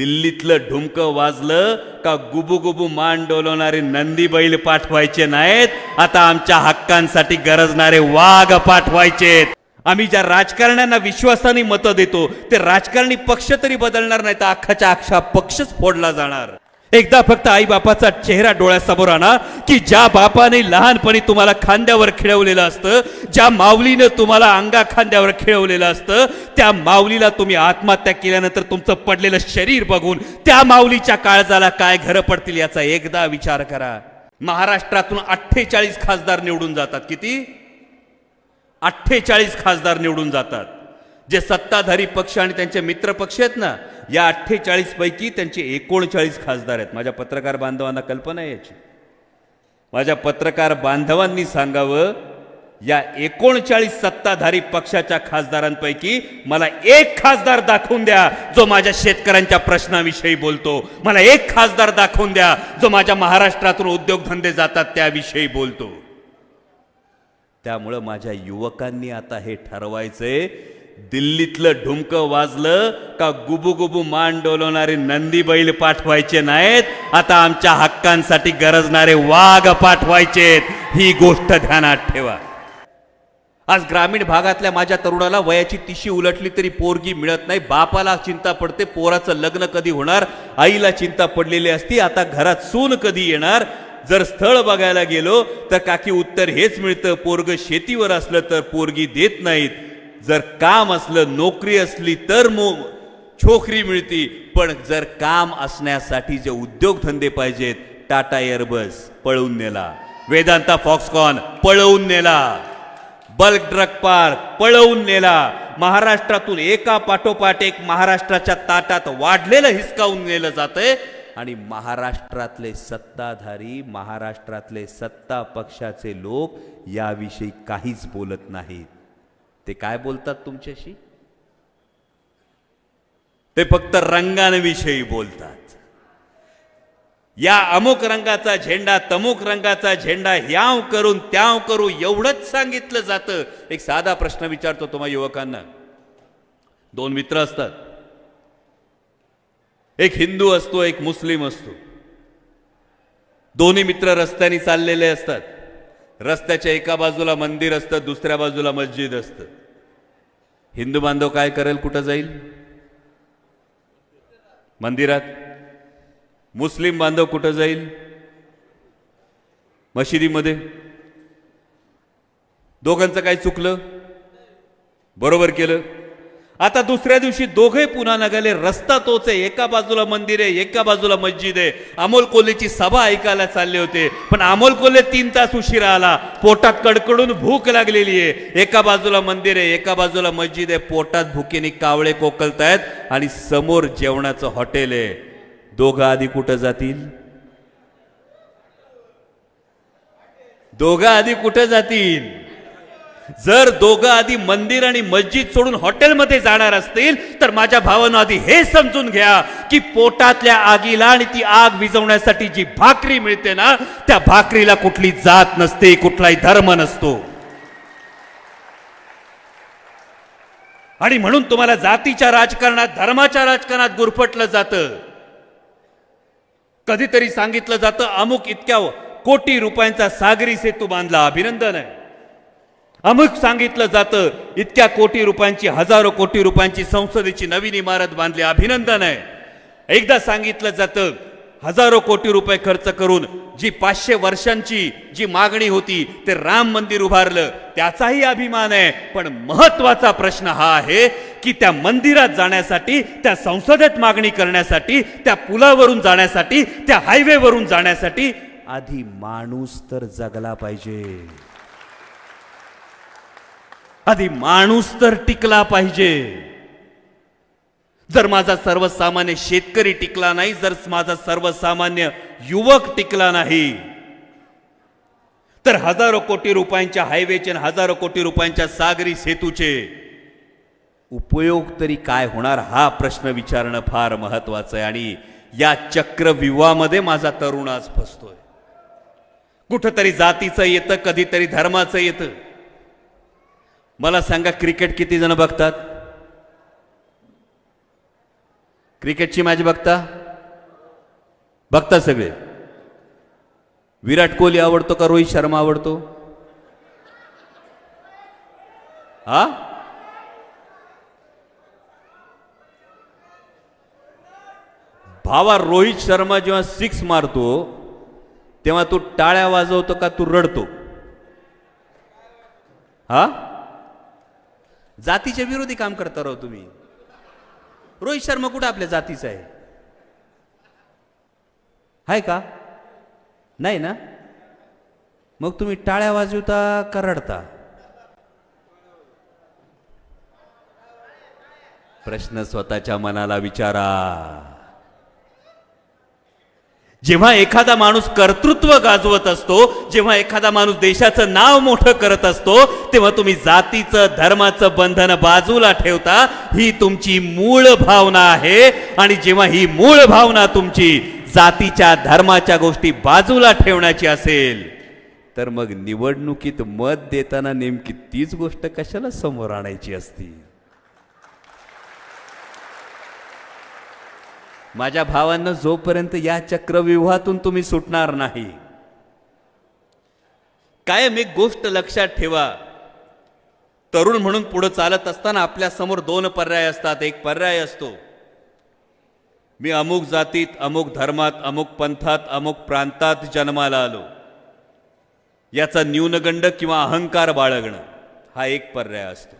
दिल्लीतलं ढुमकं वाजलं का गुबुगुबू मान डोलवणारे नंदी बैल पाठवायचे नाहीत? आता आमच्या हक्कांसाठी गरजणारे वाघ पाठवायचेत. आम्ही ज्या राजकारण्यांना विश्वासाने मतं देतो ते राजकारणी पक्ष तरी बदलणार नाही तर अख्खाच्या अख्खा पक्षच फोडला जाणार. एकदा फक्त आई बापाचा चेहरा डोळ्यासमोर आणा की ज्या बापाने लहानपणी तुम्हाला खांद्यावर खेळवलेलं असतं ज्या माऊलीनं तुम्हाला अंगा खांद्यावर खेळवलेलं असतं त्या माऊलीला तुम्ही आत्महत्या केल्यानंतर तुमचं पडलेलं शरीर बघून त्या माऊलीच्या काळजाला काय घरं पडतील याचा एकदा विचार करा. महाराष्ट्रातून अठ्ठेचाळीस खासदार निवडून जातात. किती? अठ्ठेचाळीस खासदार निवडून जातात. जे सत्ताधारी पक्ष आणि त्यांचे मित्र पक्ष आहेत ना या अठ्ठेचाळीसपैकी त्यांचे एकोणचाळीस खासदार आहेत. माझ्या पत्रकार बांधवांना कल्पना आहे याची. माझ्या पत्रकार बांधवांनी सांगावं या एकोणचाळीस सत्ताधारी पक्षाच्या खासदारांपैकी मला एक खासदार दाखवून द्या जो माझ्या शेतकऱ्यांच्या प्रश्नाविषयी बोलतो. मला एक खासदार दाखवून द्या जो माझ्या महाराष्ट्रातून उद्योगधंदे जातात त्याविषयी बोलतो. त्यामुळं माझ्या युवकांनी आता हे ठरवायचंय दिल्लीतलं ढुमकं वाजलं का गुबुगुबू मान डोलवणारे नंदी बैल पाठवायचे नाहीत? आता आमच्या हक्कांसाठी गरजणारे वाघ पाठवायचेत ही गोष्ट ध्यानात ठेवा. आज ग्रामीण भागातल्या माझ्या तरुणाला वयाची तिशी उलटली तरी पोरगी मिळत नाही. बापाला चिंता पडते. पोराचं लग्न कधी होणार? आईला चिंता पडलेली असती. आता घरात सून कधी येणार? जर स्थळ बघायला गेलो तर काकी उत्तर हेच मिळतं. पोरग शेतीवर असलं तर पोरगी देत नाहीत. जर काम असलं नोकरी असली तर मो छोकरी मिळती पण जर काम असण्यासाठी जे उद्योगधंदे पाहिजेत टाटा एअरबस पळवून नेला. वेदांता फॉक्सकॉन पळवून नेला. बल्क ड्रग पार्क पळवून नेला. महाराष्ट्रातून एका पाठोपाठ एक महाराष्ट्राच्या ताटात वाढलेलं हिसकावून नेलं जातंय आणि महाराष्ट्रातले सत्ताधारी महाराष्ट्रातले सत्ता पक्षाचे लोक याविषयी काहीच बोलत नाहीत. ते काय बोलतात तुमच्याशी? ते फक्त रंगांविषयी बोलतात. या अमुक रंगाचा झेंडा तमुक रंगाचा झेंडा याव करून त्याव करू एवढंच सांगितलं जातं. एक साधा प्रश्न विचारतो तुम्हा युवकांना. दोन मित्र असतात. एक हिंदू असतो एक मुस्लिम असतो. दोन्ही मित्र रस्त्याने चाललेले असतात. रस्त्याच्या एका बाजूला मंदिर असतं दुसऱ्या बाजूला मस्जिद असतं. हिंदू बांधव काय करेल कुठं जाईल? मंदिरात? मुस्लिम बांधव कुठं जाईल? मशिदीमध्ये? दोघांचं काय चुकलं? बरोबर केलं? आता दुसऱ्या दिवशी दोघे पुन्हा नगाले रस्ता तोच आहे. एका बाजूला मंदिर आहे एका बाजूला मस्जिद आहे. अमोल कोल्हेची सभा ऐकायला चालले होते. पण अमोल कोल्हे तीन तास उशिरा आला. पोटात कडकडून भूक लागलेली आहे. एका बाजूला मंदिर आहे एका बाजूला मस्जिद आहे. पोटात भुकेने कावळे कोकलतायत आणि समोर जेवणाचं हॉटेल आहे. दोघं आधी कुठं जातील? दोघं आधी कुठं जातील? जर दोघं आधी मंदिर आणि मस्जिद सोडून हॉटेलमध्ये जाणार असतील तर माझ्या भावानं आधी हे समजून घ्या की पोटातल्या आगीला आणि ती आग विझवण्यासाठी जी भाकरी मिळते ना त्या भाकरीला कुठली जात नसते कुठलाही धर्म नसतो. आणि म्हणून तुम्हाला जातीच्या राजकारणात धर्माच्या राजकारणात गुरफटलं जातं. कधीतरी सांगितलं जातं अमुक इतक्या कोटी रुपयांचा सागरी सेतू बांधला. अभिनंदन आहे. अमुक सांगितलं जातं इतक्या कोटी रुपयांची हजारो कोटी रुपयांची संसदेची नवीन इमारत बांधली. अभिनंदन आहे. एकदा सांगितलं जातं हजारो कोटी रुपये खर्च करून जी पाचशे वर्षांची जी मागणी होती ते राम मंदिर उभारलं. त्याचाही अभिमान आहे. पण महत्त्वाचा प्रश्न हा आहे की त्या मंदिरात जाण्यासाठी त्या संसदेत मागणी करण्यासाठी त्या पुलावरून जाण्यासाठी त्या हायवेवरून जाण्यासाठी आधी माणूस तर जगला पाहिजे. आधी माणूस तर टिकला पाहिजे. जर माझा सर्वसामान्य शेतकरी टिकला नाही जर माझा सर्वसामान्य युवक टिकला नाही तर हजारो कोटी रुपयांच्या हायवेचे आणि हजारो कोटी रुपयांच्या सागरी सेतूचे उपयोग तरी काय होणार हा प्रश्न विचारणं फार महत्वाचं आहे. आणि या चक्रव्यूहामध्ये माझा तरुण आज फसतोय. कुठंतरी जातीचं येतं कधीतरी धर्माचं येतं. मला सांगा क्रिकेट किती जण बघतात? क्रिकेटची मॅच बघता? बघता सगळे. विराट कोहली आवडतो का रोहित शर्मा आवडतो? हा? भावा रोहित शर्मा जेव्हा सिक्स मारतो तेव्हा तू टाळ्या वाजवतो का तू रडतो? हा? जातीच्या विरोधी काम करता राहू तुम्ही. रोहित शर्मा कुठं आपल्या जातीचा आहे? आहे का? नाही ना? मग तुम्ही टाळ्या वाजवता का रडता? प्रश्न स्वतःच्या मनाला विचारा. जेव्हा एखादा माणूस कर्तृत्व गाजवत असतो जेव्हा एखादा माणूस देशाचं नाव मोठं करत असतो तेव्हा तुम्ही जातीचं धर्माचं बंधन बाजूला ठेवता ही तुमची मूळ भावना आहे. आणि जेव्हा ही मूळ भावना तुमची जातीच्या धर्माच्या गोष्टी बाजूला ठेवण्याची असेल तर मग निवडणुकीत मत देताना नेमकी तीच गोष्ट कशाला समोर आणायची असती? माझ्या भावांना जोपर्यंत या चक्रव्यूहातून तुम्ही सुटणार नाही. कायम एक गोष्ट लक्षात ठेवा. तरुण म्हणून पुढे चालत असताना आपल्यासमोर दोन पर्याय असतात. एक पर्याय असतो. मी अमुक जातीत अमुक धर्मात अमुक पंथात अमुक प्रांतात जन्माला आलो. याचा न्यूनगंड किंवा अहंकार बाळगणं हा एक पर्याय असतो.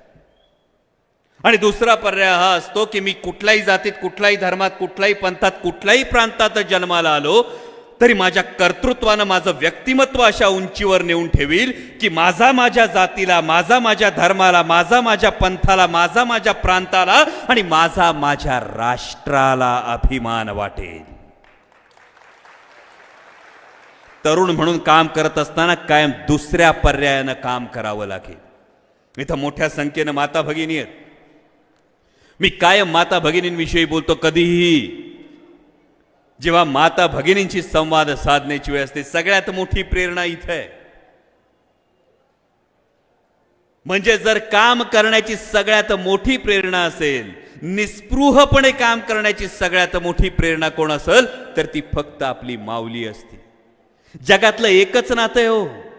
आणि दुसरा पर्याय हा असतो की मी कुठल्याही जातीत कुठल्याही धर्मात कुठल्याही पंथात कुठल्याही प्रांतात जन्माला आलो तरी माझ्या कर्तृत्वानं माझं व्यक्तिमत्व अशा उंचीवर नेऊन ठेवील की माझा माझ्या जातीला माझा माझ्या धर्माला माझा माझ्या पंथाला माझा माझ्या प्रांताला आणि माझा माझ्या राष्ट्राला अभिमान वाटेल. तरुण म्हणून काम करत असताना कायम दुसऱ्या पर्यायानं काम करावं लागेल. इथं मोठ्या संख्येनं माता भगिनी आहेत. मी कायम माता भगिनींविषयी बोलतो कधीही. जेव्हा माता भगिनींशी संवाद साधण्याची वेळ असते सगळ्यात मोठी प्रेरणा इथं. आहे म्हणजे जर काम करण्याची सगळ्यात मोठी प्रेरणा असेल निस्पृहपणे काम करण्याची सगळ्यात मोठी प्रेरणा कोण असेल तर ती फक्त आपली माऊली असते. जगातलं एकच नातं हो.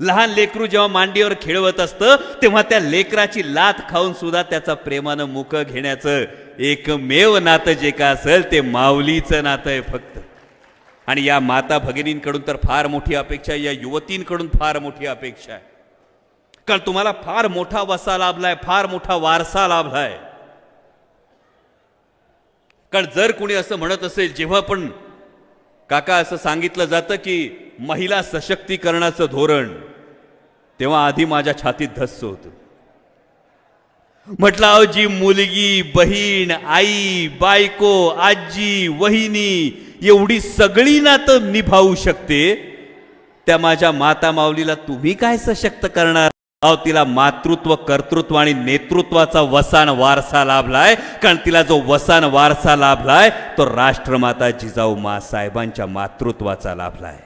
लहान लेकरू जेव्हा मांडीवर खेळवत असतं तेव्हा त्या लेकराची लात खाऊन सुद्धा त्याचा प्रेमानं मुख घेण्याचं एकमेव नातं जे का असेल ते माऊलीचं नातं आहे फक्त. आणि या माता भगिनींकडून तर फार मोठी अपेक्षा आहे या युवतींकडून फार मोठी अपेक्षा आहे. कारण तुम्हाला फार मोठा वसा लाभलाय फार मोठा वारसा लाभलाय. कारण जर कोणी असं म्हणत असेल जेव्हा पण काका असं सांगितलं जातं की महिला सशक्तीकरणाचं धोरण तेव्हा आधी माझ्या छातीत धस्स होतं. म्हटलं अहो जी मुलगी बहीण आई बायको आजी वहिनी एवढी सगळी नातं निभावू शकते त्या माझ्या माता माऊलीला तुम्ही काय सशक्त करणार? अहो तिला मातृत्व कर्तृत्व आणि नेतृत्वाचा वसान वारसा लाभलाय. कारण तिला जो वसान वारसा लाभलाय तो राष्ट्रमाता जिजाऊ मा साहेबांच्या मातृत्वाचा लाभलाय.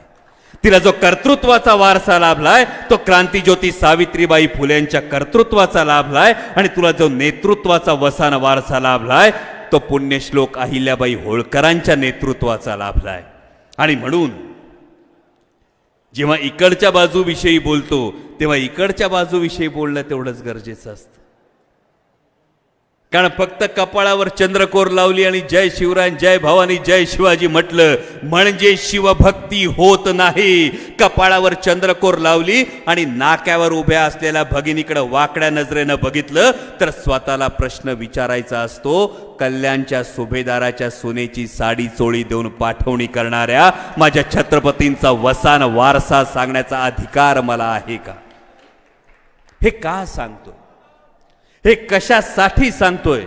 तिला जो कर्तृत्वाचा वारसा लाभलाय तो क्रांतीज्योती सावित्रीबाई फुलेंच्या कर्तृत्वाचा लाभलाय आणि तुला जो नेतृत्वाचा वसान वारसा लाभलाय तो पुण्यश्लोक अहिल्याबाई होळकरांच्या नेतृत्वाचा लाभलाय. आणि म्हणून जेव्हा इकडच्या बाजूविषयी बोलतो तेव्हा इकडच्या बाजूविषयी बोलणं तेवढंच गरजेचं असतं. कारण फक्त कपाळावर चंद्रकोर लावली आणि जय शिवराय जय भवानी जय शिवाजी म्हटलं म्हणजे शिवभक्ती होत नाही. कपाळावर चंद्रकोर लावली आणि नाक्यावर उभ्या असलेल्या भगिनीकडं वाकड्या नजरेनं बघितलं तर स्वतःला प्रश्न विचारायचा असतो कल्याणच्या सुभेदाराच्या सुनेची साडी चोळी देऊन पाठवणी करणाऱ्या माझ्या छत्रपतींचा वसान वारसा सांगण्याचा अधिकार मला आहे का? हे का सांगतो हे कशासाठी सांगतोय?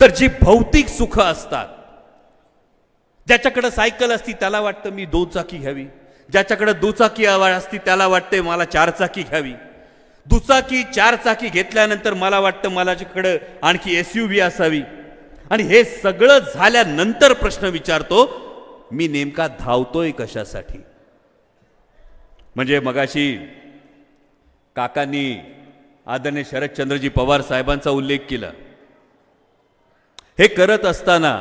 तर जी भौतिक सुख असतात ज्याच्याकडे सायकल असती त्याला वाटतं मी दोन चाकी घ्यावी. ज्याच्याकडे दुचाकी आवाज असती त्याला वाटते मला चारचाकी घ्यावी. दुचाकी चारचाकी घेतल्यानंतर मला वाटतं माझ्याकडे आणखी एस यू व्ही असावी. आणि हे सगळं झाल्यानंतर प्रश्न विचारतो मी नेमका धावतोय कशासाठी? म्हणजे मगाशी काकांनी आदरणीय शरदचंद्रजी पवार साहेबांचा उल्लेख केला. हे करत असताना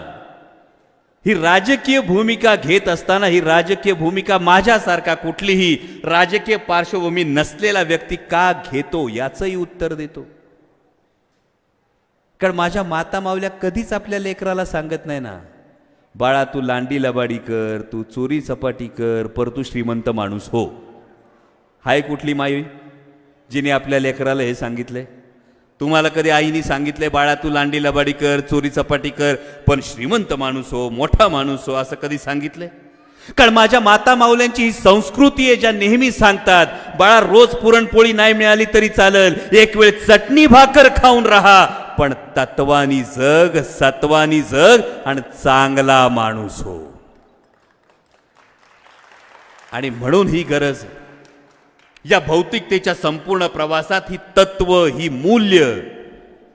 ही राजकीय भूमिका घेत असताना ही राजकीय भूमिका माझ्यासारखा कुठलीही राजकीय पार्श्वभूमी नसलेला व्यक्ती का घेतो याचंही उत्तर देतो. कारण माझ्या माता मावल्या कधीच आपल्या लेकराला सांगत नाही ना बाळा तू लांडी लबाडी कर तू चोरी चपाटी कर पर तू श्रीमंत माणूस हो. हाय कुठली माई? जिने आपल्या लेकराला हे सांगितले तुम्हाला कधी आईने सांगितले बाळा तू लांडी लबाडी कर चोरी चपाटी कर पण श्रीमंत माणूस हो मोठा माणूस हो असं कधी सांगितलंय? कारण माझ्या माता माऊल्यांची ही संस्कृती आहे ज्या नेहमी सांगतात बाळा रोज पुरणपोळी नाही मिळाली तरी चालेल एक वेळ चटणी भाकर खाऊन राहा पण तत्वानी जग सत्वानी जग आणि चांगला माणूस हो. आणि म्हणून ही गरज या भौतिकतेच्या संपूर्ण प्रवासात ही तत्व ही मूल्य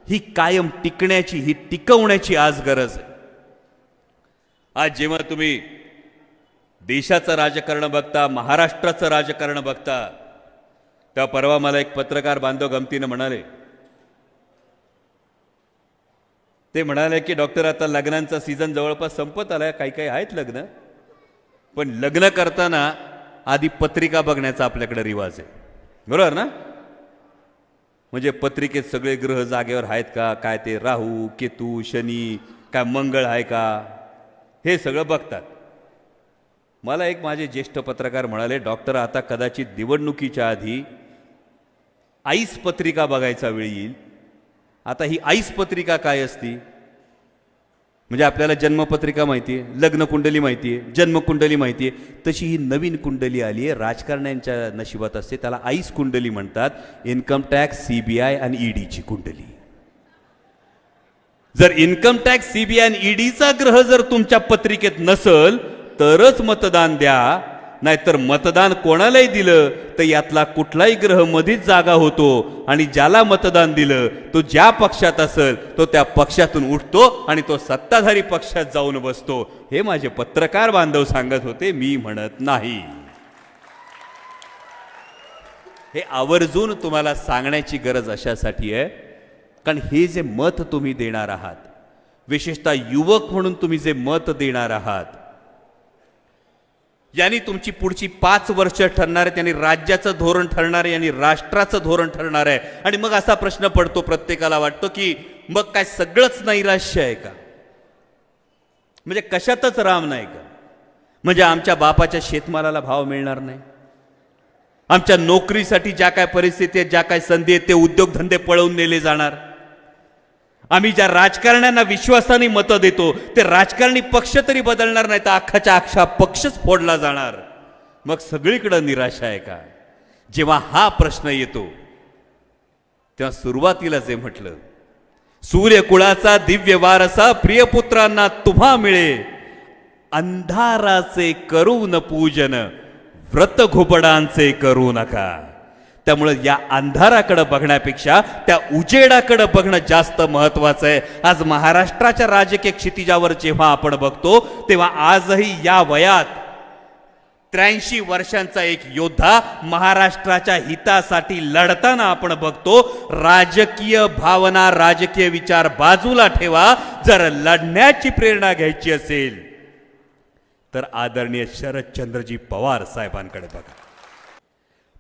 ही कायम टिकण्याची ही टिकवण्याची आज गरज आहे. आज जेव्हा तुम्ही देशाचं राजकारण बघता महाराष्ट्राचं राजकारण बघता तेव्हा परवा मला एक पत्रकार बांधव गमतीनं म्हणाले ते म्हणाले की डॉक्टर आता लग्नांचा सीझन जवळपास संपत आलाय काही काही आहेत लग्न? पण लग्न करताना आधी पत्रिका बघण्याचा आपल्याकडे रिवाज आहे. बरोबर ना? म्हणजे पत्रिकेत सगळे ग्रह जागेवर आहेत का? काय ते राहू केतू शनी काय मंगळ आहे का? हे सगळं बघतात. मला एक माझे ज्येष्ठ पत्रकार म्हणाले डॉक्टर आता कदाचित निवडणुकीच्या आधी आईस पत्रिका बघायचा वेळ येईल. आता ही आईस पत्रिका काय असती? म्हणजे आपल्याला जन्मपत्रिका माहिती आहे लग्न कुंडली माहिती आहे जन्मकुंडली माहिती आहे. तशी ही नवीन कुंडली आली आहे राजकारण्यांच्या नशिबात असते त्याला आईस कुंडली म्हणतात. इन्कम टॅक्स सीबीआय आणि ईडीची कुंडली. जर इन्कम टॅक्स सीबीआय आणि ईडीचा ग्रह जर तुमच्या पत्रिकेत नसल तरच मतदान द्या. नाहीतर मतदान कोणालाही दिलं तर यातला कुठलाही ग्रह मधीच जागा होतो. आणि ज्याला मतदान दिलं तो ज्या पक्षात असेल तो त्या पक्षातून उठतो आणि तो सत्ताधारी पक्षात जाऊन बसतो. हे माझे पत्रकार बांधव सांगत होते मी म्हणत नाही. हे आवर्जून तुम्हाला सांगण्याची गरज अशासाठी आहे कारण हे जे मत तुम्ही देणार आहात विशेषतः युवक म्हणून तुम्ही जे मत देणार आहात यांनी तुमची पुढची पाच वर्ष ठरणार आहे त्यांनी राज्याचं धोरण ठरणार आहे यांनी राष्ट्राचं धोरण ठरणार आहे. आणि मग असा प्रश्न पडतो प्रत्येकाला वाटतो की मग काय सगळंच नैराश्य आहे का? म्हणजे कशातच राम नाही का? म्हणजे आमच्या बापाच्या शेतमालाला भाव मिळणार नाही. आमच्या नोकरीसाठी ज्या काय परिस्थिती आहेत ज्या काय संधी आहेत ते उद्योगधंदे पळवून नेले जाणार. आम्ही ज्या राजकारण्यांना विश्वासाने मतं देतो ते राजकारणी पक्ष तरी बदलणार नाही तर अख्खाच्या अख्खा पक्षच फोडला जाणार. मग सगळीकडं निराशा आहे का? जेव्हा हा प्रश्न येतो तेव्हा सुरुवातीला जे म्हटलं सूर्यकुळाचा दिव्य वारसा प्रियपुत्रांना तुम्हा मिळे अंधाराचे करू न पूजन व्रत घोपडांचे करू नका. त्यामुळे या अंधाराकडे बघण्यापेक्षा त्या उजेडाकडे बघणं जास्त महत्वाचं आहे. आज महाराष्ट्राच्या राजकीय क्षितिजावर जेव्हा आपण बघतो तेव्हा आजही या वयात त्र्याऐंशी वर्षांचा एक योद्धा महाराष्ट्राच्या हितासाठी लढताना आपण बघतो राजकीय भावना राजकीय विचार बाजूला ठेवा. जर लढण्याची प्रेरणा घ्यायची असेल तर आदरणीय शरदचंद्रजी पवार साहेबांकडे बघा.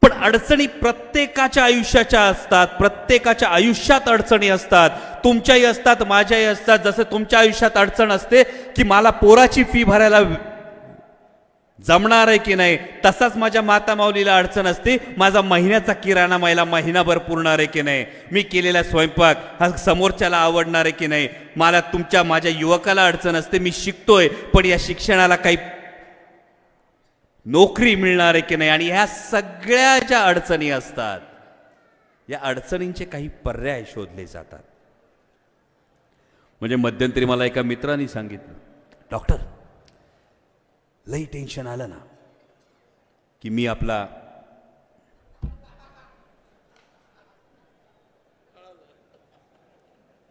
पण अडचणी प्रत्येकाच्या आयुष्याच्या असतात प्रत्येकाच्या आयुष्यात अडचणी असतात. तुमच्याही असतात माझ्याही असतात. जसं तुमच्या आयुष्यात अडचण असते की मला पोराची फी भरायला जमणार आहे की नाही तसाच माझ्या माता माऊलीला अडचण असते माझा महिन्याचा किराणा मला महिनाभर पुरणार आहे की नाही. मी केलेला स्वयंपाक हा समोरच्याला आवडणार आहे की नाही. मला तुमच्या माझ्या युवकाला अडचण असते मी शिकतोय पण या शिक्षणाला काही नोकरी मिळणार आहे की नाही? आणि ह्या सगळ्या ज्या अडचणी असतात या अडचणींचे काही पर्याय शोधले जातात. म्हणजे मध्यंतरी मला एका मित्राने सांगितलं डॉक्टर लई टेन्शन आलं ना की मी आपला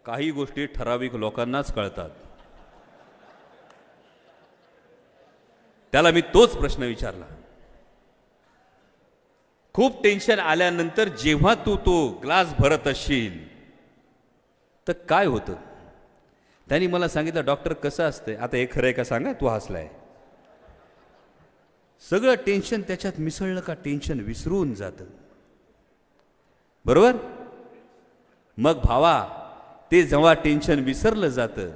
काही गोष्टी ठराविक लोकांनाच कळतात. त्याला मी तोच प्रश्न विचारला. खूप टेन्शन आल्यानंतर जेव्हा तू तो ग्लास भरत असशील तर काय होतं? त्यांनी मला सांगितलं डॉक्टर कसं असतंय? आता हे खरं आहे का? सांगा तू हसलाय. सगळं टेन्शन त्याच्यात मिसळलं का? टेन्शन विसरून जातं. बरोबर? मग भावा ते जेव्हा टेन्शन विसरलं जातं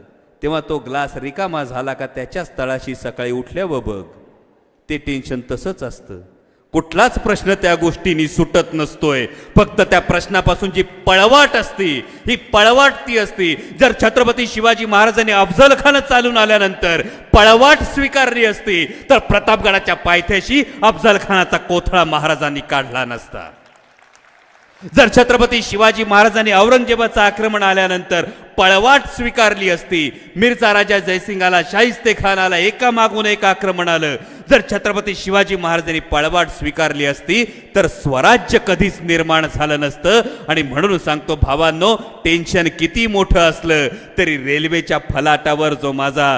तेव्हा तो ग्लास रिकामा झाला का त्याच्याच तळाशी सकाळी उठल्यावं बघ. ते टेन्शन तसंच असतं. कुठलाच प्रश्न त्या गोष्टीनी सुटत नसतोय. फक्त त्या प्रश्नापासून जी पळवाट असती ही पळवाट ती असती. जर छत्रपती शिवाजी महाराजांनी अफजल खान चालून आल्यानंतर पळवाट स्वीकारली असती तर प्रतापगडाच्या पायथ्याशी अफजल खानाचा कोथळा महाराजांनी काढला नसता. जर छत्रपती शिवाजी महाराजांनी औरंगजेबाचं आक्रमण आल्यानंतर पळवाट स्वीकारली असती मिरचा राजा जयसिंगाला शाहिस्ते खानाला एका मागून एक आक्रमण आलं. जर छत्रपती शिवाजी महाराजांनी पळवाट स्वीकारली असती तर स्वराज्य कधीच निर्माण झालं नसतं. आणि म्हणून सांगतो भावांनो टेन्शन किती मोठं असलं तरी रेल्वेच्या फलाटावर जो माझा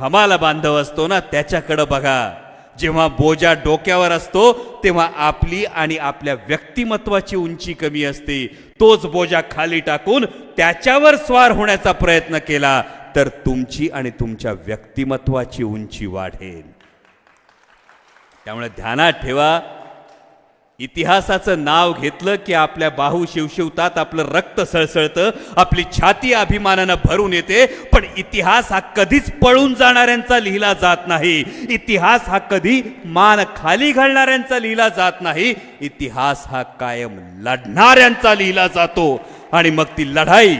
हमाला बांधव असतो ना त्याच्याकडं बघा. जेव्हा बोजा डोक्यावर असतो तेव्हा आपली आणि आपल्या व्यक्तिमत्वाची उंची कमी असते. तोच बोजा खाली टाकून त्याच्यावर स्वार होण्याचा प्रयत्न केला तर तुमची आणि तुमच्या व्यक्तिमत्वाची उंची वाढेल. त्यामुळे ध्यानात ठेवा इतिहासाचं नाव घेतलं की आपल्या बाहू शिवशिवतात आपलं रक्त सळसळतं आपली छाती अभिमानानं भरून येते पण इतिहास हा कधीच पळून जाणाऱ्यांचा लिहिला जात नाही. इतिहास हा कधी मान खाली घालणाऱ्यांचा लिहिला जात नाही. इतिहास हा कायम लढणाऱ्यांचा लिहिला जातो. आणि मग ती लढाई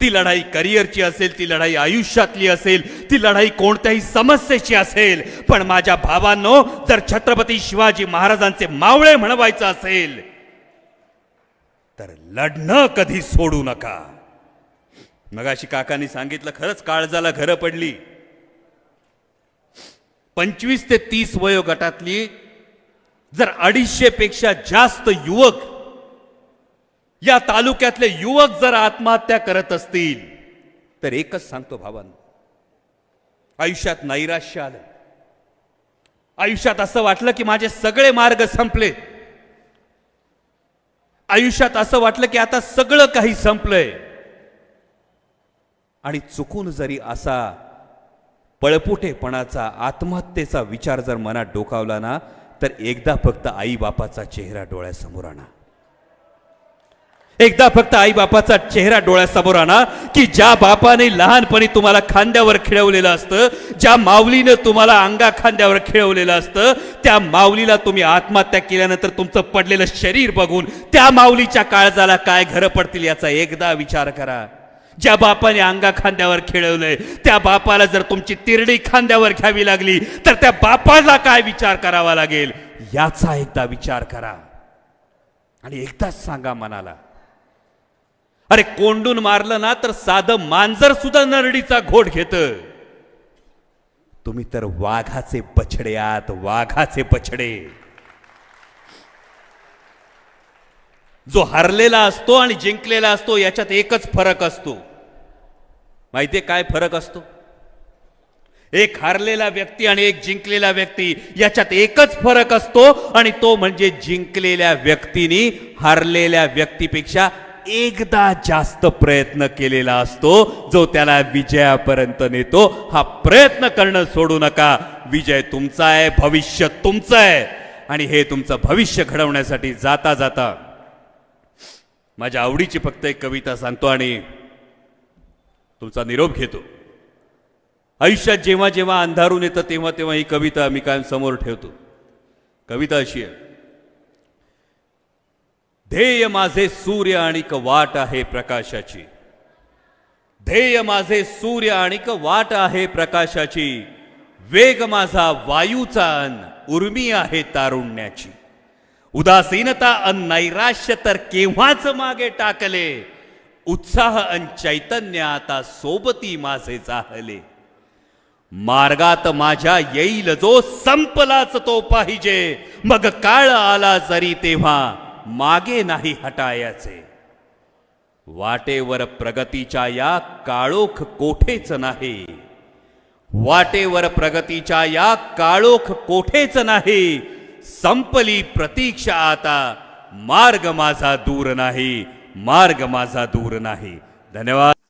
ती लढाई करिअरची असेल ती लढाई आयुष्यातली असेल ती लढाई कोणत्याही समस्येची असेल. पण माझ्या भावांनो जर छत्रपती शिवाजी महाराजांचे मावळे म्हणवायचं असेल तर लढणं कधी सोडू नका. मगाशी काकांनी सांगितलं खरंच काळजाला घरं पडली. पंचवीस ते तीस वयोगटातली जर अडीचशे पेक्षा जास्त युवक या तालुक्यातले युवक जर आत्महत्या करत असतील तर एकच सांगतो भावांनो आयुष्यात नैराश्य आलं. आयुष्यात असं वाटलं की माझे सगळे मार्ग संपले. आयुष्यात असं वाटलं की आता सगळं काही संपलंय. आणि चुकून जरी असा पळपुटेपणाचा आत्महत्येचा विचार जर मनात डोकावला ना तर एकदा फक्त आई बापाचा चेहरा डोळ्यासमोर आणा. एकदा फक्त आई बापाचा चेहरा डोळ्यासमोर आणा की ज्या बापाने लहानपणी तुम्हाला खांद्यावर खिळवलेलं असतं ज्या माऊलीनं तुम्हाला अंगा खांद्यावर खिळवलेलं असतं त्या माऊलीला तुम्ही आत्महत्या केल्यानंतर तुमचं पडलेलं शरीर बघून त्या माऊलीच्या काळजाला काय घरं पडतील याचा एकदा विचार करा. ज्या बापाने अंगा खांद्यावर खेळवलंय त्या बापाला जर तुमची तिरडी खांद्यावर घ्यावी लागली तर त्या बापाला काय विचार करावा लागेल? याचा एकदा विचार करा. आणि एकदाच सांगा मनाला अरे कोंडून मारलं ना तर साधं मांजर सुद्धा नरडीचा घोट घेत. तुम्ही तर वाघाचे बछडे आहात वाघाचे बछडे जो हरलेला असतो आणि जिंकलेला असतो याच्यात एकच फरक असतो. माहितीये काय फरक असतो? एक हारलेला व्यक्ती आणि एक जिंकलेला व्यक्ती याच्यात एकच फरक असतो आणि तो म्हणजे जिंकलेल्या व्यक्तीनी हारलेल्या व्यक्तीपेक्षा एकदा जास्त प्रयत्न केलेला असतो जो त्याला विजयापर्यंत नेतो हा प्रयत्न करणं सोडू नका. विजय तुमचा आहे भविष्य तुमचं आहे. आणि हे तुमचं भविष्य घडवण्यासाठी जाता जाता माझ्या आवडीची फक्त एक कविता सांगतो आणि तुमचा निरोप घेतो. आयुष्यात जेव्हा जेव्हा अंधारून येतं तेव्हा तेव्हा ही कविता मी कायम समोर ठेवतो. कविता अशी आहे. ध्येय माझे सूर्य आणिक वाट आहे प्रकाशाची. ध्येय माझे सूर्य आणिक वाट आहे प्रकाशाची. वेग माझा वायूचा अन उर्मी आहे तारुण्याची. उदासीनता अन नैराश्य तर केव्हाच मागे टाकले? उत्साह अन चैतन्य आता सोबती माझे चाहले मार्गात माझ्या येईल जो संपलाच तो पाहिजे. मग काळ आला जरी तेव्हा मागे नाही हटायाचे. वाटेवर प्रगतीच्या या काळोख कोठेच नाही. वाटेवर प्रगतीच्या या काळोख कोठेच नाही. संपली प्रतीक्षा आता. मार्ग माझा दूर नाही. मार्ग माझा दूर नाही. धन्यवाद.